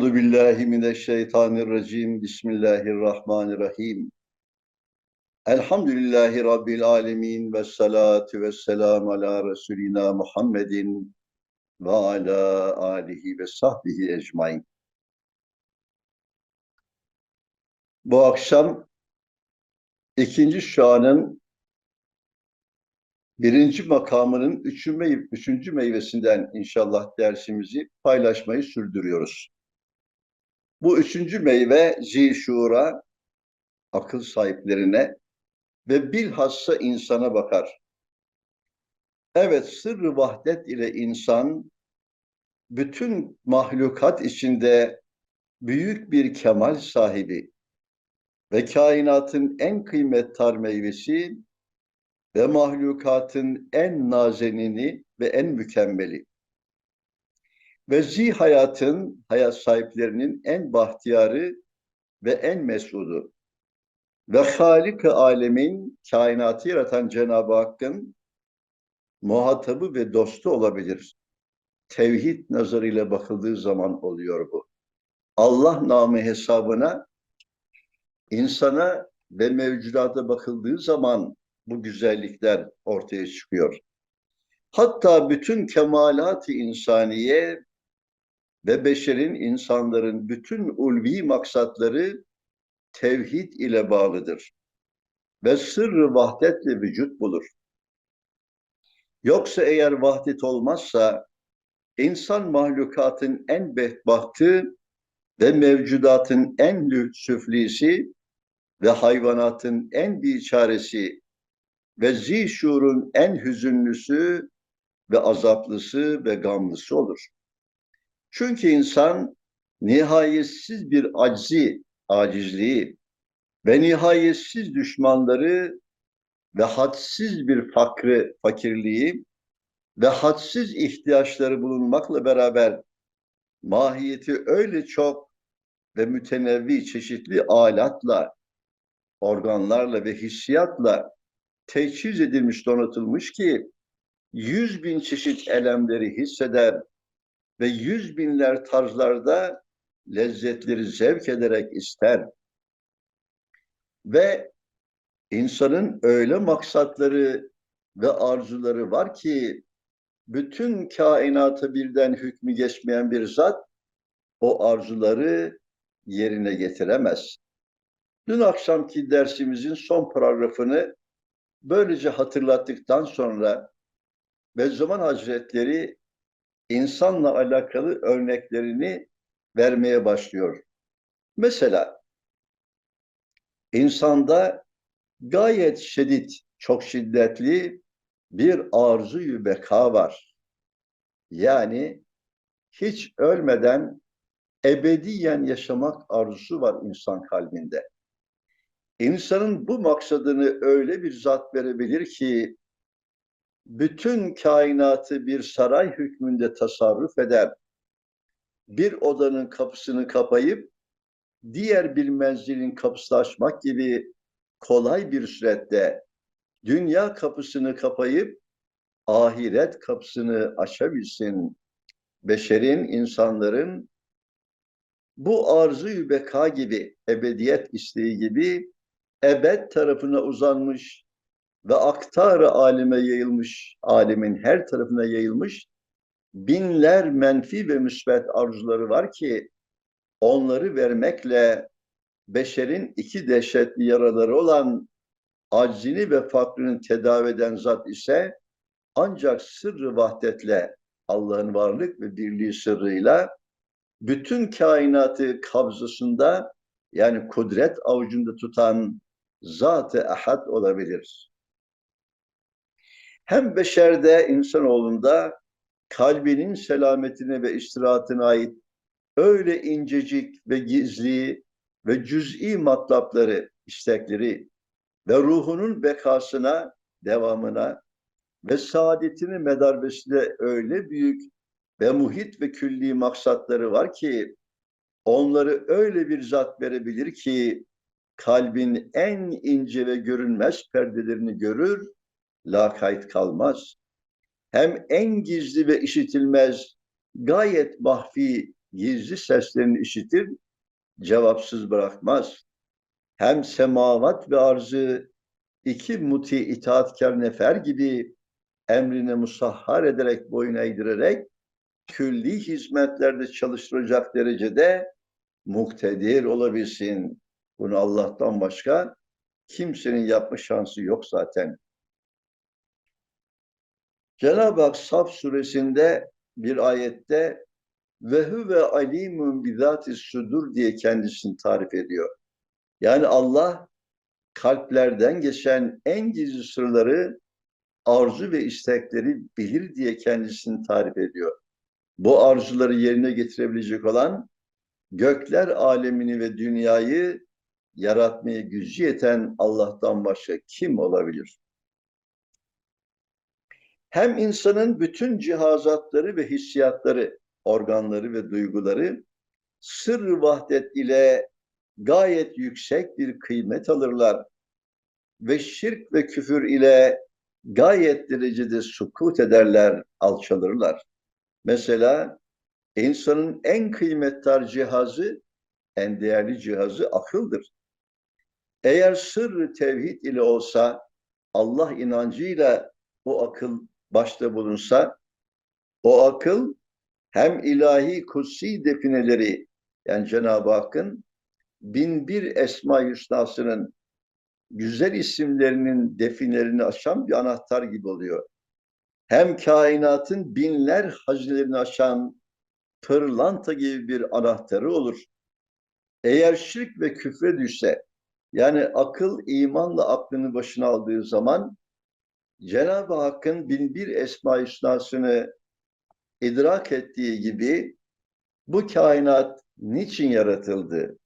Euzu billahi mineşşeytanirracim. Bismillahirrahmanirrahim. Elhamdülillahi rabbil alamin ve salatu vesselam ala resulina Muhammedin ve ala alihi ve sahbihi ecmaîn. Bu akşam ikinci şuanın birinci makamının üçüncü, meyvesinden inşallah dersimizi paylaşmayı sürdürüyoruz. Bu üçüncü meyve zişura, akıl sahiplerine ve bilhassa insana bakar. Evet, sırrı vahdet ile insan bütün mahlukat içinde büyük bir kemal sahibi ve kainatın en kıymettar meyvesi ve mahlukatın en nazenini ve en mükemmeli ve zi hayatın, hayat sahiplerinin en bahtiyarı ve en mesudu ve Halik-i Alemin, kainatı yaratan Cenab-ı Hakk'ın muhatabı ve dostu olabilir. Tevhid nazarıyla bakıldığı zaman oluyor bu. Allah namı hesabına insana ve mevcudata bakıldığı zaman bu güzellikler ortaya çıkıyor. Hatta bütün kemalat-ı insaniye ve beşerin, insanların bütün ulvi maksatları tevhid ile bağlıdır. Ve sırrı vahdetle vücut bulur. Yoksa eğer vahdet olmazsa, insan mahlukatın en bedbahtı ve mevcudatın en lütfüflisi ve hayvanatın en biçaresi ve zişurun en hüzünlüsü ve azaplısı ve gamlısı olur. Çünkü insan nihayetsiz bir aczi, acizliği ve nihayetsiz düşmanları ve hadsiz bir fakrı, fakirliği ve hadsiz ihtiyaçları bulunmakla beraber mahiyeti öyle çok ve mütenevvi çeşitli alatla, organlarla ve hissiyatla teçhiz edilmiş, donatılmış ki yüz bin çeşit elemleri hisseder ve yüz binler tarzlarda lezzetleri zevk ederek ister. Ve insanın öyle maksatları ve arzuları var ki bütün kainatı birden hükmü geçmeyen bir zat o arzuları yerine getiremez. Dün akşamki dersimizin son paragrafını böylece hatırlattıktan sonra Bediüzzaman Hazretleri insanla alakalı örneklerini vermeye başlıyor. Mesela insanda gayet şiddet, çok şiddetli bir arzu beka var. Yani hiç ölmeden ebediyen yaşamak arzusu var insan kalbinde. İnsanın bu maksadını öyle bir zat verebilir ki bütün kainatı bir saray hükmünde tasarruf eder. Bir odanın kapısını kapayıp diğer bir menzilin kapısını açmak gibi kolay bir surette dünya kapısını kapayıp ahiret kapısını açabilsin. Beşerin, insanların bu arzu beka gibi, ebediyet isteği gibi ebed tarafına uzanmış ve aktarı alime yayılmış, alemin her tarafına yayılmış binler menfi ve müsbet arzuları var ki onları vermekle beşerin iki dehşetli yaraları olan aczini ve fakrını tedavi eden zat ise ancak sırrı vahdetle Allah'ın varlık ve birliği sırrıyla bütün kainatı kabzasında yani kudret avucunda tutan zat-ı ahad olabilir hem beşerde, insanoğlunda kalbinin selametine ve istirahatine ait öyle incecik ve gizli ve cüz'i matlapları, istekleri ve ruhunun bekasına, devamına ve saadetini medarbesine öyle büyük ve muhit ve külli maksatları var ki onları öyle bir zat verebilir ki kalbin en ince ve görünmez perdelerini görür lakayt kalmaz. Hem en gizli ve işitilmez, gayet mahfi gizli seslerini işitir, cevapsız bırakmaz. Hem semavat ve arzı iki muti itaatkar nefer gibi emrine musahhar ederek boyun eğdirerek külli hizmetlerde çalıştıracak derecede muktedir olabilsin. Bunu Allah'tan başka kimsenin yapma şansı yok zaten. Cenab-ı Hak Saf suresinde bir ayette ve huve alimun bizati sudur diye kendisini tarif ediyor. Yani Allah kalplerden geçen en gizli sırları, arzu ve istekleri bilir diye kendisini tarif ediyor. Bu arzuları yerine getirebilecek olan gökler alemini ve dünyayı yaratmaya gücü yeten Allah'tan başka kim olabilir? Hem insanın bütün cihazatları ve hissiyatları, organları ve duyguları sır vahdet ile gayet yüksek bir kıymet alırlar ve şirk ve küfür ile gayet derecede sukut ederler, alçalırlar. Mesela insanın en kıymetli cihazı, en değerli cihazı akıldır. Eğer sır tevhid ile olsa, Allah inancıyla o akıl başta bulunsa, o akıl hem ilahi kutsi defineleri, yani Cenab-ı Hakk'ın bin bir Esma Hüsna'sının güzel isimlerinin definlerini açan bir anahtar gibi oluyor. Hem kainatın binler hazinelerini açan pırlanta gibi bir anahtarı olur. Eğer şirk ve küfre düşse, yani akıl imanla aklını başına aldığı zaman Cenab-ı Hakk'ın bin bir esma hüsnasını idrak ettiği gibi bu kainat niçin yaratıldı?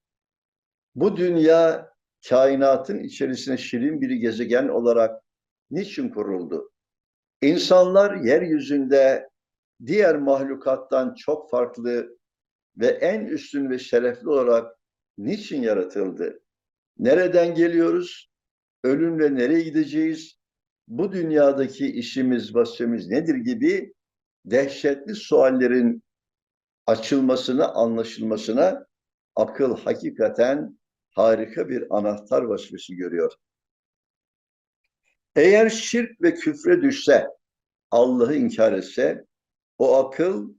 Bu dünya kainatın içerisine şirin bir gezegen olarak niçin kuruldu? İnsanlar yeryüzünde diğer mahlukattan çok farklı ve en üstün ve şerefli olarak niçin yaratıldı? Nereden geliyoruz? Ölümle nereye gideceğiz? Bu dünyadaki işimiz, vasfımız nedir gibi dehşetli suallerin açılmasına, anlaşılmasına akıl hakikaten harika bir anahtar vazifesi görüyor. Eğer şirk ve küfre düşse, Allah'ı inkar etse, o akıl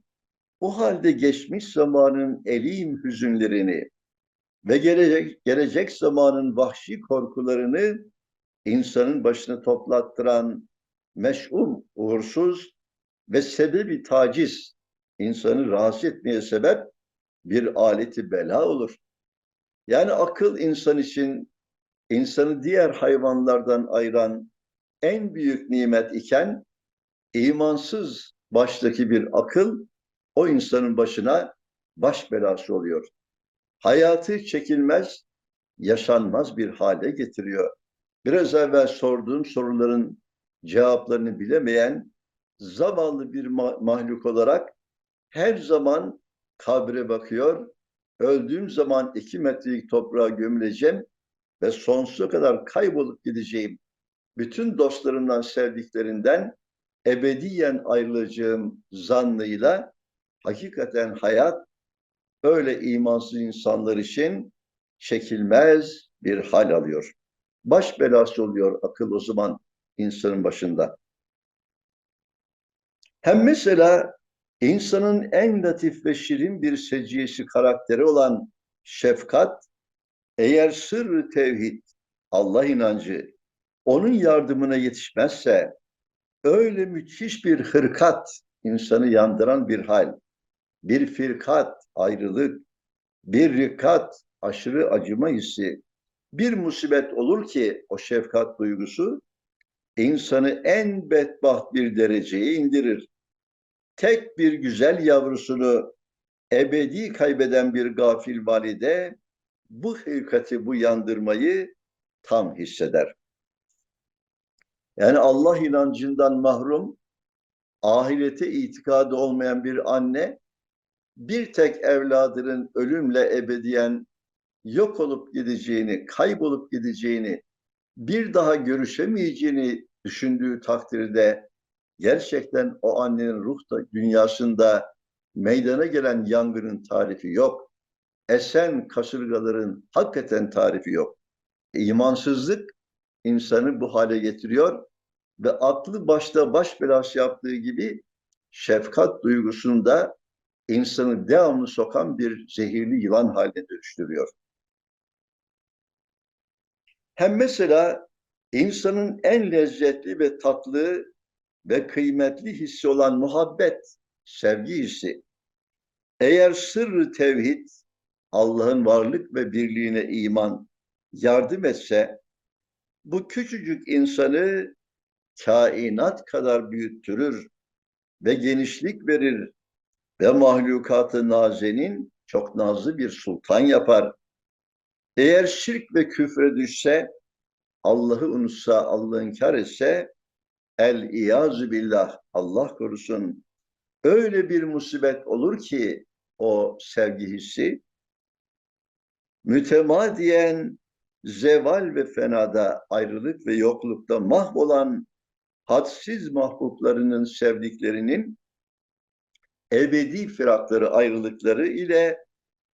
bu halde geçmiş zamanın elim hüzünlerini ve gelecek, gelecek zamanın vahşi korkularını insanın başına toplattıran meş'um, uğursuz ve sebebi taciz, insanı rahatsız etmeye sebep bir aleti bela olur. Yani akıl insan için insanı diğer hayvanlardan ayıran en büyük nimet iken imansız baştaki bir akıl o insanın başına baş belası oluyor. Hayatı çekilmez, yaşanmaz bir hale getiriyor. Biraz evvel sorduğum soruların cevaplarını bilemeyen zavallı bir ma mahluk olarak her zaman kabre bakıyor. Öldüğüm zaman iki metrelik toprağa gömüleceğim ve sonsuza kadar kaybolup gideceğim. Bütün dostlarımdan, sevdiklerinden ebediyen ayrılacağım zannıyla hakikaten hayat öyle imansız insanlar için çekilmez bir hal alıyor. Baş belası oluyor akıl o zaman insanın başında. Hem mesela insanın en latif ve şirin bir seciyesi karakteri olan şefkat, eğer sırrı tevhid, Allah inancı, onun yardımına yetişmezse, öyle müthiş bir hırkat, insanı yandıran bir hal, bir firkat, ayrılık, bir rikat, aşırı acıma hissi, bir musibet olur ki o şefkat duygusu insanı en bedbaht bir dereceye indirir. Tek bir güzel yavrusunu ebedi kaybeden bir gafil valide bu hırkati, bu yandırmayı tam hisseder. Yani Allah inancından mahrum, ahirete itikadı olmayan bir anne, bir tek evladının ölümle ebediyen yok olup gideceğini, kaybolup gideceğini, bir daha görüşemeyeceğini düşündüğü takdirde gerçekten o annenin ruh da dünyasında meydana gelen yangının tarifi yok. Esen kasırgaların hakikaten tarifi yok. İmansızlık insanı bu hale getiriyor ve aklı başta baş belası yaptığı gibi şefkat duygusunda insanı devamlı sokan bir zehirli yılan haline dönüştürüyor. Hem mesela insanın en lezzetli ve tatlı ve kıymetli hissi olan muhabbet, sevgi hissi. Eğer sırrı tevhid, Allah'ın varlık ve birliğine iman yardım etse, bu küçücük insanı kainat kadar büyüttürür ve genişlik verir ve mahlukatı nazenin çok nazlı bir sultan yapar. Eğer şirk ve küfre düşse, Allah'ı unutsa, Allah'ı inkar etse, el iyazü billah, Allah korusun, öyle bir musibet olur ki o sevgi hissi, mütemadiyen zeval ve fenada, ayrılık ve yoklukta mahvolan hadsiz mahbublarının sevdiklerinin ebedi firakları, ayrılıkları ile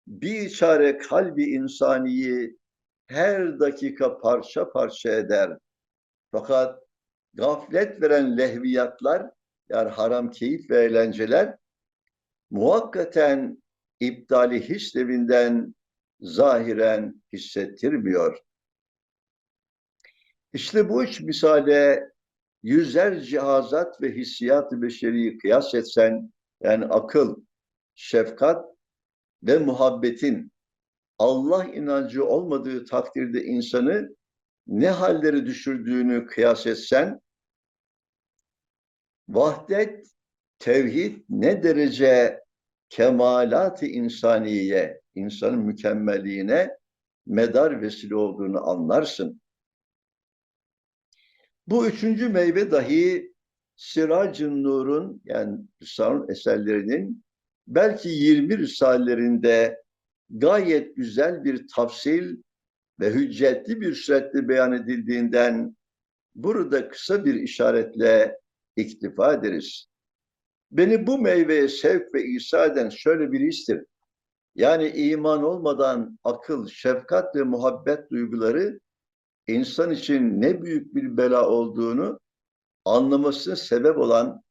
bir çare kalbi insaniyi her dakika parça parça eder. Fakat gaflet veren lehviyatlar, yani haram keyif ve eğlenceler muhakkaten iptali hislevinden zahiren hissettirmiyor. İşte bu üç misale yüzer cihazat ve hissiyat-ı beşeriyi kıyas etsen, yani akıl, şefkat ve muhabbetin Allah inancı olmadığı takdirde insanı ne halleri düşürdüğünü kıyas etsen, vahdet, tevhid ne derece kemalat-ı insaniye, insanın mükemmelliğine medar vesile olduğunu anlarsın. Bu üçüncü meyve dahi Siracın Nur'un yani Risale'nin eserlerinin belki 20 risalelerinde gayet güzel bir tafsil ve hüccetli bir suretle beyan edildiğinden burada kısa bir işaretle iktifa ederiz. Beni bu meyveye sevk ve İsa eden şöyle bir histir. Yani iman olmadan akıl, şefkat ve muhabbet duyguları insan için ne büyük bir bela olduğunu anlamasına sebep olan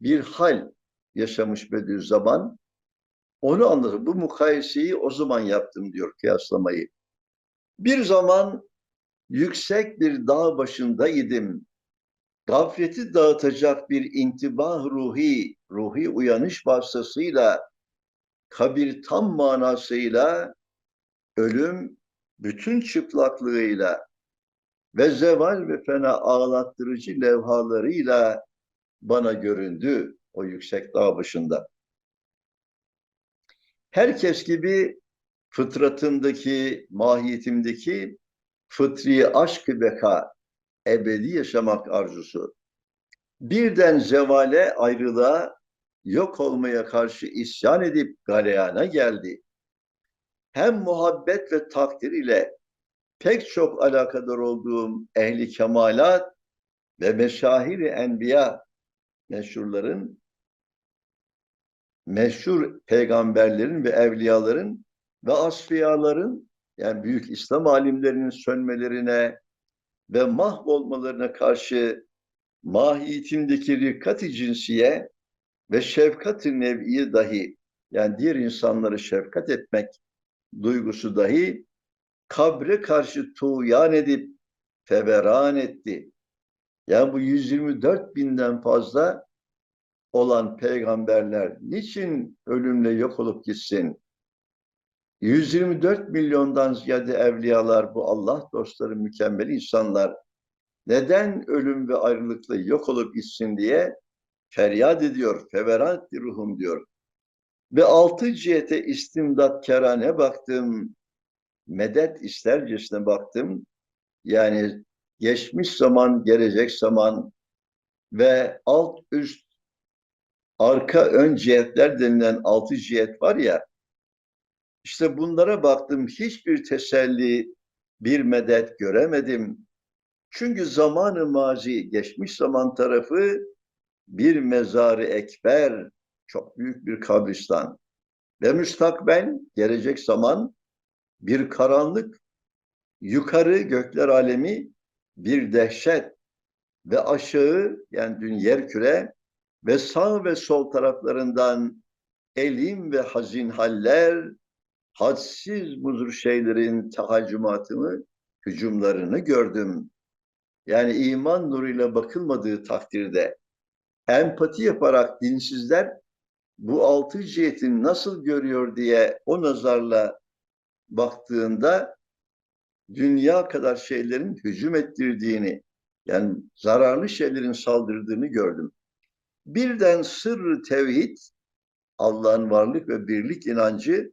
bir hal yaşamış Bediüzzaman. Onu anlatır. Bu mukayeseyi o zaman yaptım diyor kıyaslamayı. Bir zaman yüksek bir dağ başındaydım. Gafleti dağıtacak bir intibah ruhi, ruhi uyanış vasıtasıyla, kabir tam manasıyla, ölüm bütün çıplaklığıyla ve zeval ve fena ağlattırıcı levhalarıyla bana göründü o yüksek dağ başında. Herkes gibi fıtratımdaki, mahiyetimdeki fıtri aşk-ı beka, ebedi yaşamak arzusu. Birden zevale, ayrılığa, yok olmaya karşı isyan edip galeyana geldi. Hem muhabbet ve takdir ile pek çok alakadar olduğum ehli kemalat ve meşahiri enbiya meşhurların meşhur peygamberlerin ve evliyaların ve asfiyaların yani büyük İslam alimlerinin sönmelerine ve mahvolmalarına karşı mahiyetindeki rikkat-i cinsiye ve şefkat-ı nev'iye dahi yani diğer insanları şefkat etmek duygusu dahi kabre karşı tuğyan edip feveran etti. Yani bu 124 binden fazla olan peygamberler niçin ölümle yok olup gitsin? 124 milyondan ziyade evliyalar bu Allah dostları mükemmel insanlar neden ölüm ve ayrılıkla yok olup gitsin diye feryat ediyor, feveran etti ruhum diyor. Ve altı cihete istimdatkarane baktım, medet istercesine baktım. Yani geçmiş zaman, gelecek zaman ve alt üst arka ön cihetler denilen altı cihet var ya işte bunlara baktım hiçbir teselli bir medet göremedim. Çünkü zamanı mazi geçmiş zaman tarafı bir mezarı ekber çok büyük bir kabristan ve müstakbel gelecek zaman bir karanlık, yukarı gökler alemi bir dehşet ve aşağı yani dün yer küre ve sağ ve sol taraflarından elim ve hazin haller, hadsiz buzur şeylerin tahaccümatını, hücumlarını gördüm. Yani iman nuruyla bakılmadığı takdirde empati yaparak dinsizler bu altı cihetin nasıl görüyor diye o nazarla baktığında dünya kadar şeylerin hücum ettirdiğini yani zararlı şeylerin saldırdığını gördüm. Birden sırrı tevhid, Allah'ın varlık ve birlik inancı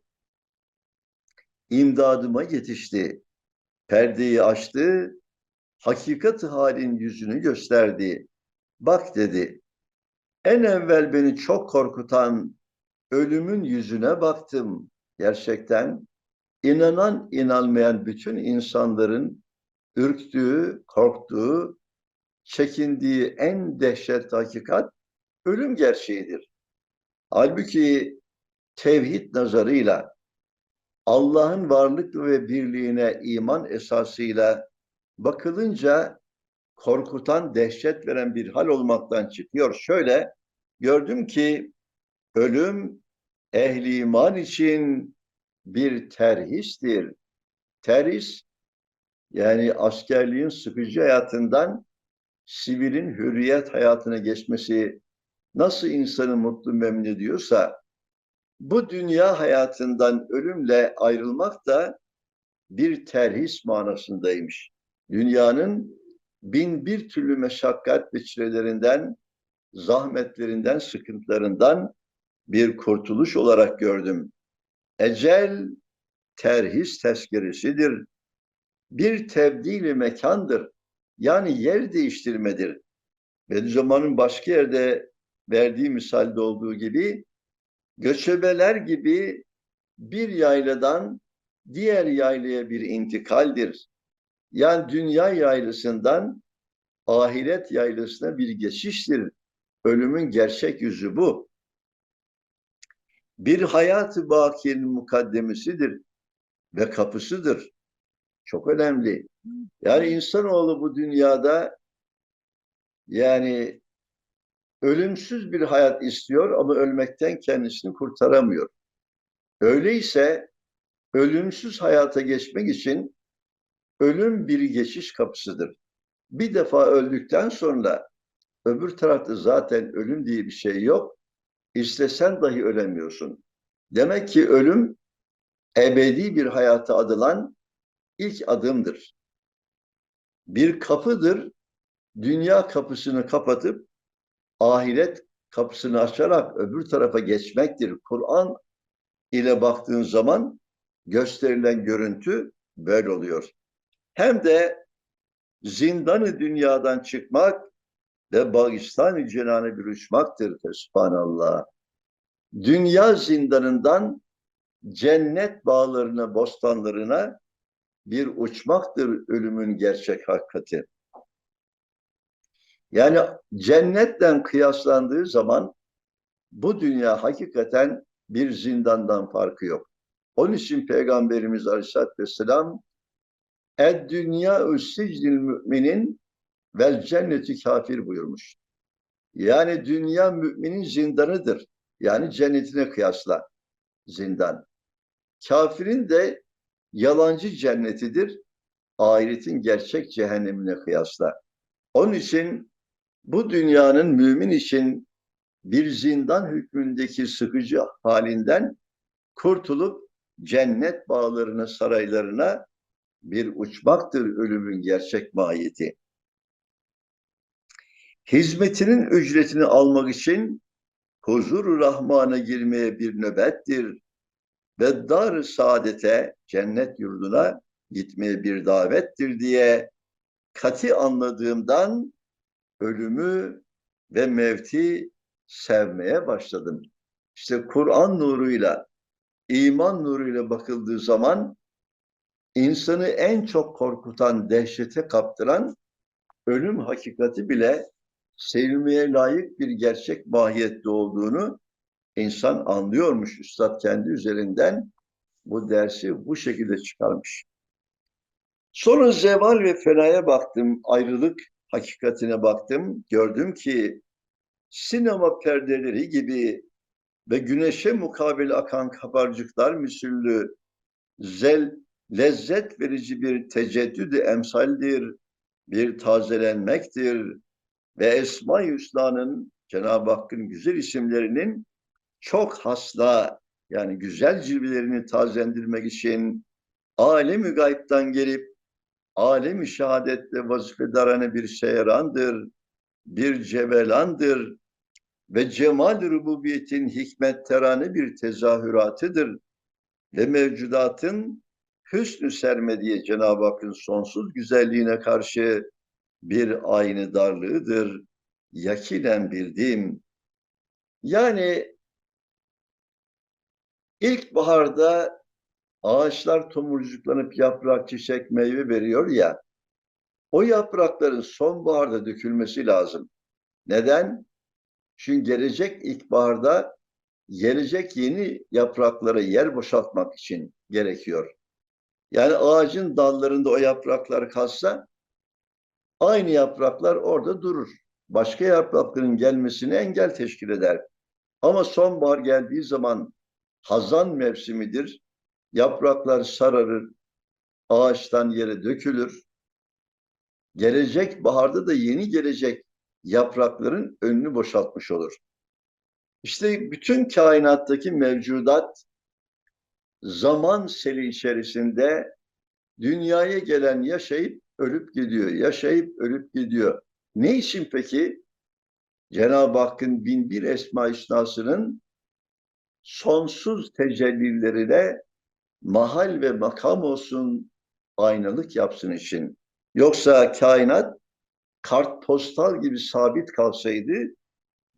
imdadıma yetişti. Perdeyi açtı, hakikat halin yüzünü gösterdi. Bak dedi, en evvel beni çok korkutan ölümün yüzüne baktım. Gerçekten inanan inanmayan bütün insanların ürktüğü, korktuğu, çekindiği en dehşet hakikat ölüm gerçeğidir. Halbuki tevhid nazarıyla Allah'ın varlık ve birliğine iman esasıyla bakılınca korkutan, dehşet veren bir hal olmaktan çıkıyor. Şöyle gördüm ki ölüm ehli iman için bir terhistir. Terhis yani askerliğin sıkıcı hayatından sivilin hürriyet hayatına geçmesi nasıl insanı mutlu memnun ediyorsa bu dünya hayatından ölümle ayrılmak da bir terhis manasındaymış. Dünyanın bin bir türlü meşakkat ve çilelerinden, zahmetlerinden, sıkıntılarından bir kurtuluş olarak gördüm. Ecel terhis tezkeresidir. Bir tebdili mekandır. Yani yer değiştirmedir. Bediüzzaman'ın başka yerde verdiği misalde olduğu gibi göçebeler gibi bir yayladan diğer yaylaya bir intikaldir. Yani dünya yaylasından ahiret yaylasına bir geçiştir. Ölümün gerçek yüzü bu. Bir hayat-ı bakiyenin mukaddemesidir ve kapısıdır. Çok önemli. Yani insanoğlu bu dünyada yani ölümsüz bir hayat istiyor ama ölmekten kendisini kurtaramıyor. Öyleyse ölümsüz hayata geçmek için ölüm bir geçiş kapısıdır. Bir defa öldükten sonra öbür tarafta zaten ölüm diye bir şey yok. İstesen dahi ölemiyorsun. Demek ki ölüm ebedi bir hayata adılan ilk adımdır. Bir kapıdır. Dünya kapısını kapatıp ahiret kapısını açarak öbür tarafa geçmektir. Kur'an ile baktığın zaman gösterilen görüntü böyle oluyor. Hem de zindanı dünyadan çıkmak ve Bağistan-ı Cenan'ı bir uçmaktır. Subhanallah. Dünya zindanından cennet bağlarına, bostanlarına bir uçmaktır ölümün gerçek hakikati. Yani cennetten kıyaslandığı zaman bu dünya hakikaten bir zindandan farkı yok. Onun için Peygamberimiz Aleyhisselatü Vesselam Ed dünya sicnil müminin vel cenneti kafir buyurmuş. Yani dünya müminin zindanıdır. Yani cennetine kıyasla zindan. Kafirin de yalancı cennetidir. Ahiretin gerçek cehennemine kıyasla. Onun için bu dünyanın mümin için bir zindan hükmündeki sıkıcı halinden kurtulup cennet bağlarına, saraylarına bir uçmaktır ölümün gerçek mahiyeti. Hizmetinin ücretini almak için huzur Rahman'a girmeye bir nöbettir ve dar saadete, cennet yurduna gitmeye bir davettir diye kati anladığımdan ölümü ve mevti sevmeye başladım. İşte Kur'an nuruyla, iman nuruyla bakıldığı zaman insanı en çok korkutan, dehşete kaptıran ölüm hakikati bile sevilmeye layık bir gerçek mahiyette olduğunu insan anlıyormuş. Üstad kendi üzerinden bu dersi bu şekilde çıkarmış. Sonra zeval ve fenaya baktım, ayrılık hakikatine baktım. Gördüm ki sinema perdeleri gibi ve güneşe mukabil akan kabarcıklar misüllü zel, lezzet verici bir teceddüd emsaldir, bir tazelenmektir ve Esma-i Hüsna'nın Cenab-ı Hakk'ın güzel isimlerinin çok hasla yani güzel cilvelerini tazendirmek için alem-i gayipten gelip alem-i şehadetle vazifedarane bir seyrandır, bir cevelandır ve cemal rububiyetin hikmetterane bir tezahüratıdır ve mevcudatın hüsnü sermediye Cenab-ı Hakk'ın sonsuz güzelliğine karşı bir aynı darlığıdır. Yakinen bildim. Yani ilkbaharda ağaçlar tomurcuklanıp yaprak, çiçek, meyve veriyor ya, o yaprakların sonbaharda dökülmesi lazım. Neden? Çünkü gelecek ilkbaharda gelecek yeni yapraklara yer boşaltmak için gerekiyor. Yani ağacın dallarında o yapraklar kalsa aynı yapraklar orada durur. Başka yaprakların gelmesine engel teşkil eder. Ama sonbahar geldiği zaman hazan mevsimidir. Yapraklar sararır, ağaçtan yere dökülür. Gelecek baharda da yeni gelecek yaprakların önünü boşaltmış olur. İşte bütün kainattaki mevcudat zaman seli içerisinde dünyaya gelen yaşayıp ölüp gidiyor, yaşayıp ölüp gidiyor. Ne için peki? Cenab-ı Hakk'ın bin bir esma isnasının sonsuz tecellilerine mahal ve makam olsun, aynalık yapsın için. Yoksa kainat kartpostal gibi sabit kalsaydı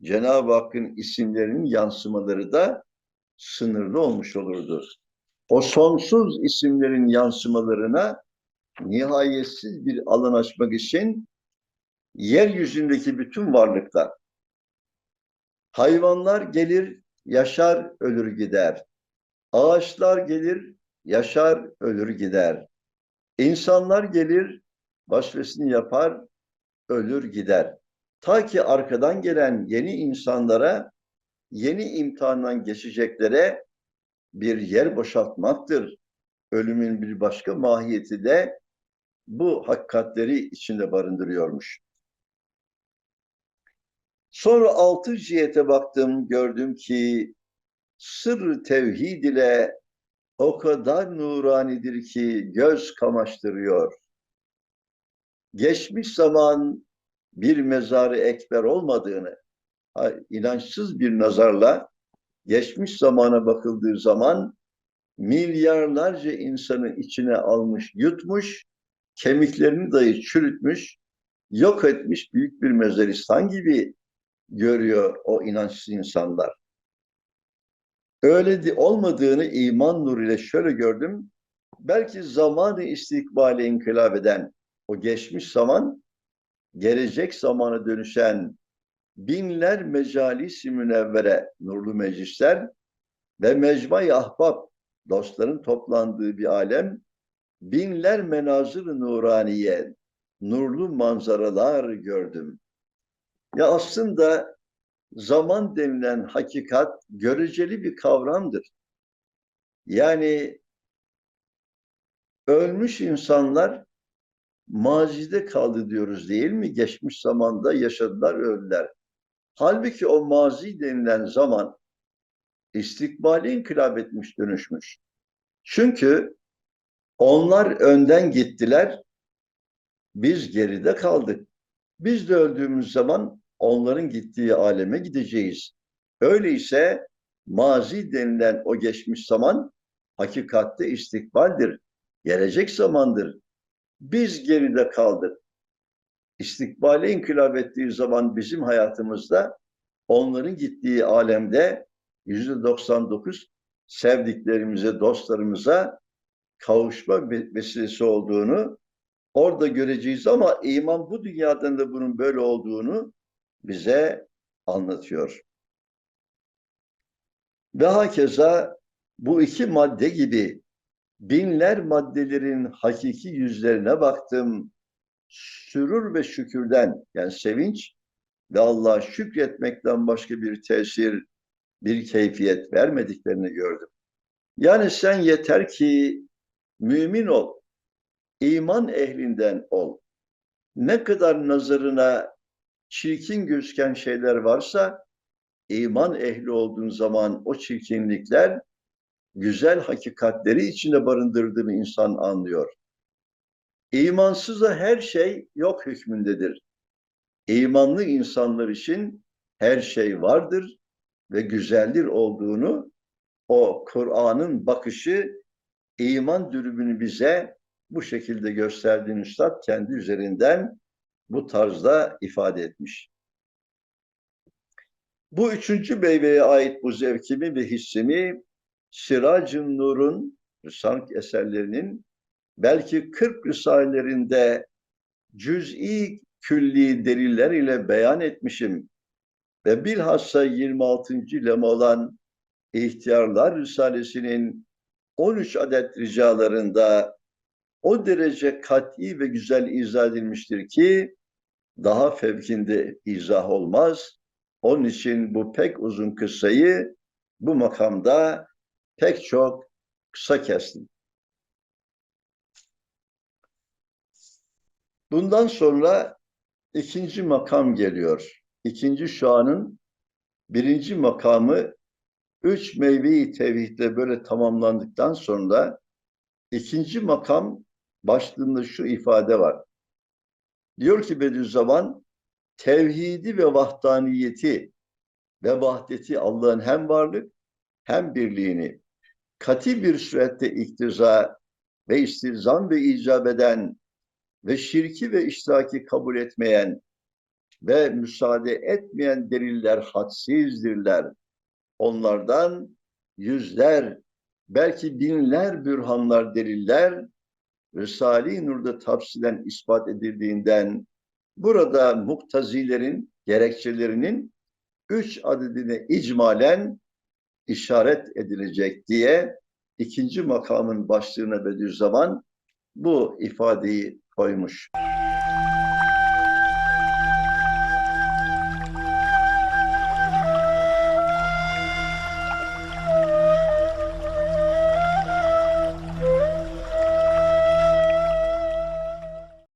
Cenab-ı Hakk'ın isimlerinin yansımaları da sınırlı olmuş olurdu. O sonsuz isimlerin yansımalarına nihayetsiz bir alan açmak için yeryüzündeki bütün varlıklar, hayvanlar gelir, yaşar, ölür gider. Ağaçlar gelir, yaşar, ölür gider. İnsanlar gelir, başvesini yapar, ölür gider. Ta ki arkadan gelen yeni insanlara, yeni imtihandan geçeceklere bir yer boşaltmaktır. Ölümün bir başka mahiyeti de bu hakikatleri içinde barındırıyormuş. Sonra altı cihete baktım, gördüm ki sır tevhid ile o kadar nuranidir ki göz kamaştırıyor. Geçmiş zaman bir mezarı ekber olmadığını, inançsız bir nazarla geçmiş zamana bakıldığı zaman milyarlarca insanı içine almış, yutmuş, kemiklerini dahi çürütmüş, yok etmiş büyük bir mezaristan gibi görüyor o inançsız insanlar. Öyle olmadığını iman nuruyla şöyle gördüm. Belki zamanı istikbali inkılap eden o geçmiş zaman, gelecek zamana dönüşen binler mecalis-i münevvere, nurlu meclisler ve mecmai ahbab, dostların toplandığı bir alem, binler menazır-ı nuraniye, nurlu manzaralar gördüm. Ya aslında zaman denilen hakikat göreceli bir kavramdır. Yani ölmüş insanlar mazide kaldı diyoruz değil mi? Geçmiş zamanda yaşadılar, öldüler. Halbuki o mazi denilen zaman istikbali inkılap etmiş, dönüşmüş. Çünkü onlar önden gittiler, biz geride kaldık. Biz de öldüğümüz zaman onların gittiği aleme gideceğiz. Öyleyse mazi denilen o geçmiş zaman hakikatte istikbaldir, gelecek zamandır. Biz geride kaldık. İstikbale inkılap ettiği zaman bizim hayatımızda onların gittiği alemde yüzde 99 sevdiklerimize, dostlarımıza kavuşma vesilesi olduğunu orada göreceğiz ama iman bu dünyadan da bunun böyle olduğunu bize anlatıyor. Ve hakeza bu iki madde gibi binler maddelerin hakiki yüzlerine baktım. Sürür ve şükürden yani sevinç ve Allah'a şükretmekten başka bir tesir, bir keyfiyet vermediklerini gördüm. Yani sen yeter ki mümin ol, iman ehlinden ol. Ne kadar nazarına çirkin gözüken şeyler varsa iman ehli olduğun zaman o çirkinlikler güzel hakikatleri içinde barındırdığını insan anlıyor. İmansıza her şey yok hükmündedir. İmanlı insanlar için her şey vardır ve güzeldir olduğunu o Kur'an'ın bakışı iman dürümünü bize bu şekilde gösterdiğin üstad kendi üzerinden bu tarzda ifade etmiş. Bu üçüncü meyveye ait bu zevkimi ve hissimi Siracın Nur'un sanat eserlerinin belki 40 risalelerinde cüz'i külli deliller ile beyan etmişim ve bilhassa 26. lema olan İhtiyarlar Risalesi'nin 13 adet ricalarında o derece kat'i ve güzel izah edilmiştir ki daha fevkinde izah olmaz. Onun için bu pek uzun kıssayı bu makamda pek çok kısa kestim. Bundan sonra ikinci makam geliyor. İkinci şuanın birinci makamı üç meyveyi tevhidle böyle tamamlandıktan sonra ikinci makam başlığında şu ifade var. Diyor ki Bediüzzaman tevhidi ve vahdaniyeti ve vahdeti Allah'ın hem varlık hem birliğini kati bir surette iktiza ve istilzam ve icap eden ve şirki ve iştiraki kabul etmeyen ve müsaade etmeyen deliller hadsizdirler. Onlardan yüzler, belki binler bürhanlar, deliller Risale-i Nur'da tafsilen ispat edildiğinden burada muktazilerin gerekçelerinin üç adedine icmalen işaret edilecek diye ikinci makamın başlığına Bediüzzaman bu ifadeyi koymuş.